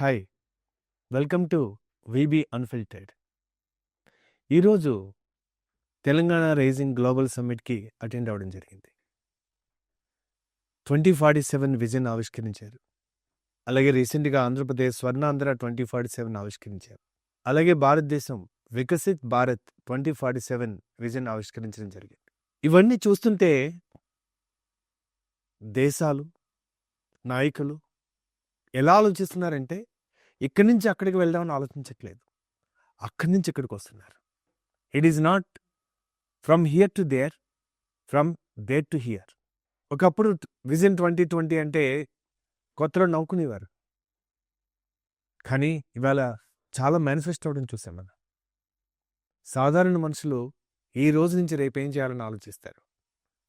Hi welcome to VB unfiltered. ఈరోజు Telangana rising global సమ్మిట్కి attend అవ్వడం జరిగింది. ట్వంటీ ఫార్టీ సెవెన్ విజన్ ఆవిష్కరించారు. అలాగే రీసెంట్గా Andhra Pradesh Swarnandhra twenty forty seven ఆవిష్కరించారు. అలాగే Bharatadesam Viksit Bharat twenty forty seven vision ఆవిష్కరించడం జరిగింది. ఇవన్నీ చూస్తుంటే దేశాలు నాయకులు ఎలా ఆలోచిస్తున్నారంటే ఇక్కడి నుంచి అక్కడికి వెళ్దామని ఆలోచించట్లేదు. అక్కడి నుంచి ఇక్కడికి వస్తున్నారు. It is not from here to there from there to here ఒకప్పుడు విజన్ ట్వంటీ ట్వంటీ అంటే కొత్తలో నవ్వుకునేవారు. కానీ ఇవాళ చాలా మేనిఫెస్ట్ అవ్వడం చూసాం మనం. సాధారణ మనుషులు ఈ రోజు నుంచి రేపు ఏం చేయాలని ఆలోచిస్తారు?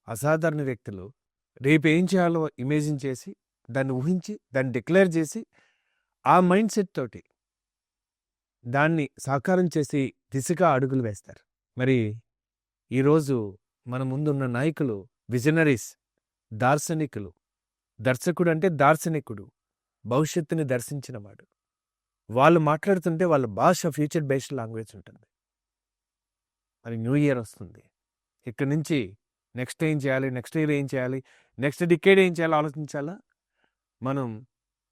అసాధారణ వ్యక్తులు రేపు ఏం చేయాలో ఇమేజిన్ చేసి దాన్ని ఊహించి దాన్ని డిక్లేర్ చేసి ఆ మైండ్ సెట్ తోటి దాన్ని సాకారం చేసి దిశగా అడుగులు వేస్తారు. మరి ఈరోజు మన ముందున్న నాయకులు విజనరీస్ దార్శనికులు దర్శకుడు అంటే దార్శనికుడు భవిష్యత్తుని దర్శించినవాడు వాళ్ళు మాట్లాడుతుంటే వాళ్ళ భాష ఫ్యూచర్ బేస్డ్ లాంగ్వేజ్ ఉంటుంది. మరి న్యూ ఇయర్ వస్తుంది. ఇక్కడి నుంచి నెక్స్ట్ ఏం చేయాలి నెక్స్ట్ ఇయర్ ఏం చేయాలి నెక్స్ట్ డికేడ్ ఏం చేయాలో ఆలోచించాలా? మనం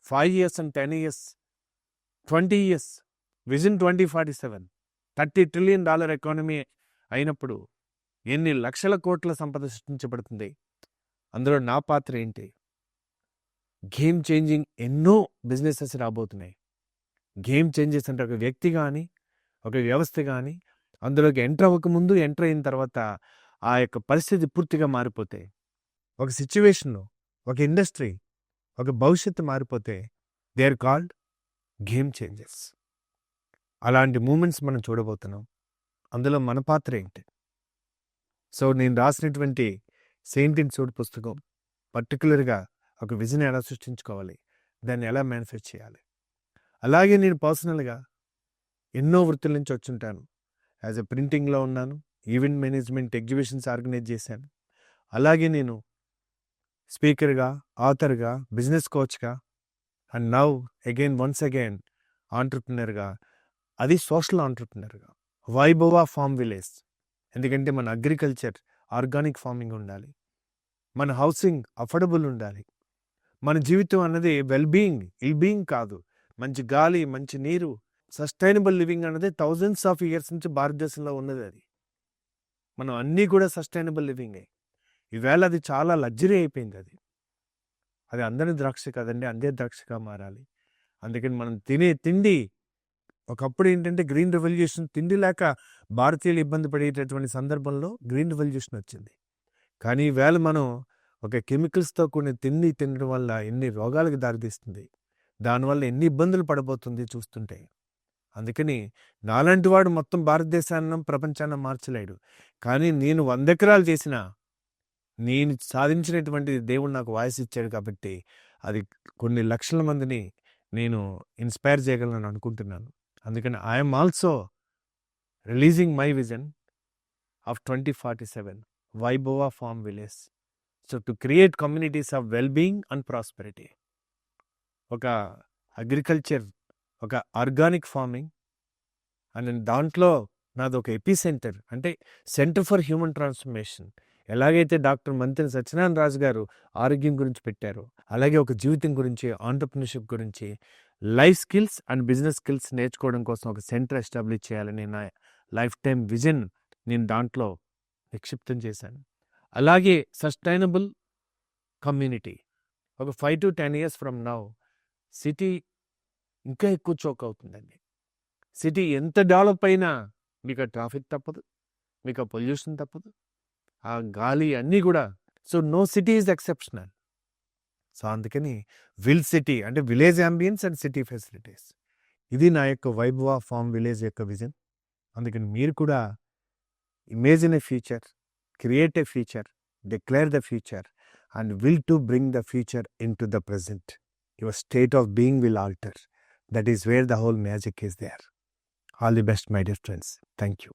five years and ten years twenty years vision twenty forty seven thirty trillion dollar economy అయినప్పుడు ఎన్ని లక్షల కోట్ల సంపద సృష్టించబడుతుంది అందులో నా పాత్ర ఏంటి? గేమ్ చేంజింగ్ ఎన్నో బిజినెసెస్ రాబోతున్నాయి. గేమ్ చేంజెస్ అంటే ఒక వ్యక్తి కానీ ఒక వ్యవస్థ కానీ అందులోకి ఎంటర్ అవ్వకముందు ఎంటర్ అయిన తర్వాత ఆ యొక్క పరిస్థితి పూర్తిగా మారిపోతే ఒక సిచ్యువేషన్లో ఒక ఇండస్ట్రీ ఒక భవిష్యత్తు మారిపోతే they are called game changes అలాంటి మూమెంట్స్ మనం చూడబోతున్నాం. అందులో మన పాత్ర ఏంటి? సో నేను రాసినటువంటి సెయింట్ ఇన్ సూడ్ పుస్తకం పర్టికులర్గా ఒక విజన్ ఎలా సృష్టించుకోవాలి? దాన్ని ఎలా మేనిఫెస్ట్ చేయాలి? అలాగే నేను పర్సనల్గా ఎన్నో వృత్తుల నుంచి వచ్చుంటాను. యాజ్ ఎ ప్రింటింగ్లో ఉన్నాను ఈవెంట్ మేనేజ్మెంట్ ఎగ్జిబిషన్స్ ఆర్గనైజ్ చేశాను. అలాగే నేను స్పీకర్గా ఆథర్గా బిజినెస్ కోచ్గా and now again once again ఆంటర్ప్రినర్గా. అది సోషల్ ఆంటర్ప్రినర్గా. Vaibhava farm village. ఎందుకంటే మన అగ్రికల్చర్ ఆర్గానిక్ ఫార్మింగ్ ఉండాలి. మన హౌసింగ్ అఫోర్డబుల్ ఉండాలి. మన జీవితం అన్నది వెల్ బీయింగ్ ఇల్ బీయింగ్ కాదు. మంచి గాలి మంచి నీరు సస్టైనబుల్ లివింగ్ అన్నది థౌజండ్స్ ఆఫ్ ఇయర్స్ నుంచి భారతదేశంలో ఉన్నది అది. మనం అన్నీ కూడా సస్టైనబుల్ లివింగే. ఈవేళ అది చాలా లగ్జరీ అయిపోయింది అది. అది అందరి ద్రాక్ష కదండి అందే ద్రాక్షగా మారాలి. అందుకని మనం తినే తిండి ఒకప్పుడు ఏంటంటే గ్రీన్ రెవల్యూషన్ తిండి లేక భారతీయులు ఇబ్బంది పడేటటువంటి సందర్భంలో గ్రీన్ రెవల్యూషన్ వచ్చింది. కానీ ఈవేళ మనం ఒక కెమికల్స్తో కూడిన తిండి తినడం వల్ల ఎన్ని రోగాలకు దారితీస్తుంది దానివల్ల ఎన్ని ఇబ్బందులు పడబోతుంది చూస్తుంటే. అందుకని నాలాంటి వాడు మొత్తం భారతదేశాన్ని ప్రపంచాన్ని మార్చలేడు. కానీ నేను వంద ఎకరాలు చేసిన నేను సాధించినటువంటి దేవుడు నాకు వాయిస్ ఇచ్చాడు కాబట్టి అది కొన్ని లక్షల మందిని నేను ఇన్స్పైర్ చేయగలను అనుకుంటున్నాను. అందుకని I'm also releasing my vision of twenty forty seven Vaibhava farm village so to create communities of well being and prosperity ఒక అగ్రికల్చర్ ఒక ఆర్గానిక్ ఫార్మింగ్ అండ్ దాంట్లో నాది ఒక ఎపీ సెంటర్ అంటే సెంటర్ ఫర్ హ్యూమన్ ట్రాన్స్ఫర్మేషన్ ఎలాగైతే డాక్టర్ మంత్రి సత్యనారాయణ రాజు గారు ఆరోగ్యం గురించి పెట్టారో అలాగే ఒక జీవితం గురించి ఆంటర్ప్రినర్షిప్ గురించి life skills and business skills నేర్చుకోవడం కోసం ఒక సెంటర్ ఎస్టాబ్లిష్ చేయాలని నా లైఫ్ టైం విజన్ నేను దాంట్లో నిక్షిప్తం చేశాను. అలాగే సస్టైనబుల్ కమ్యూనిటీ. ఒక five to ten years from now city ఇంకా ఎక్కువ చోక్ అవుతుందండి. సిటీ ఎంత డెవలప్ అయినా మీకు ఆ ట్రాఫిక్ తప్పదు మీకు ఆ పొల్యూషన్ తప్పదు. ఆ గాలి అన్నీ కూడా. So no city is exceptional. So అందుకని విల్ సిటీ అంటే village ambience and city facilities. ఇది నా యొక్క వైభవ ఫామ్ విలేజ్ యొక్క విజన్. అందుకని మీరు కూడా imagine a future create a future declare the future and will to bring the future into the present. Your state of being will alter. That is where the whole magic is there. All the best my dear friends. Thank you.